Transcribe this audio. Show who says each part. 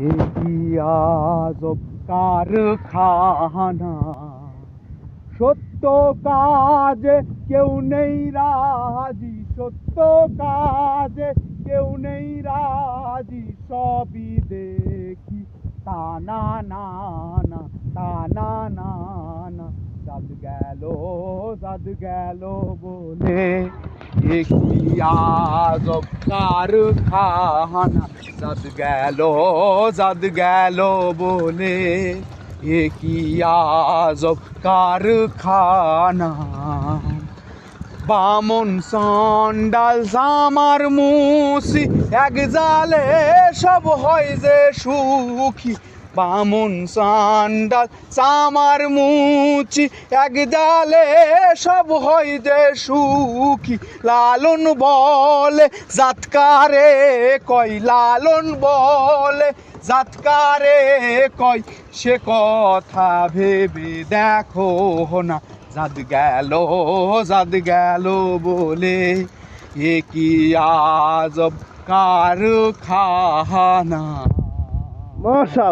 Speaker 1: আজব কারখানা, সত্য কাজে কেউ নেই রাজি, সত্য কাজে কেউ নেই রাজি, সবই দেখি, তা না না না, তা না না না জাদ গেল জাদ গেল বলে আজব কারখানা জাদ গেল জাদ গেল বলে এ কি আজব কারখানা বামন সন্ডাল সামার মুসি এক জালে সব হয় যে সুখী বামন সান্ডাল, সামার মুচি, এক সব হয় যে সুখী। লালন বলে, জাতকারে কয়, লালন বলে, জাতকারে কয়, সে কথা ভেবে দেখো না। জাদ গেল জাদ গেল বলে, এ কি আজব কারখানা।
Speaker 2: মশা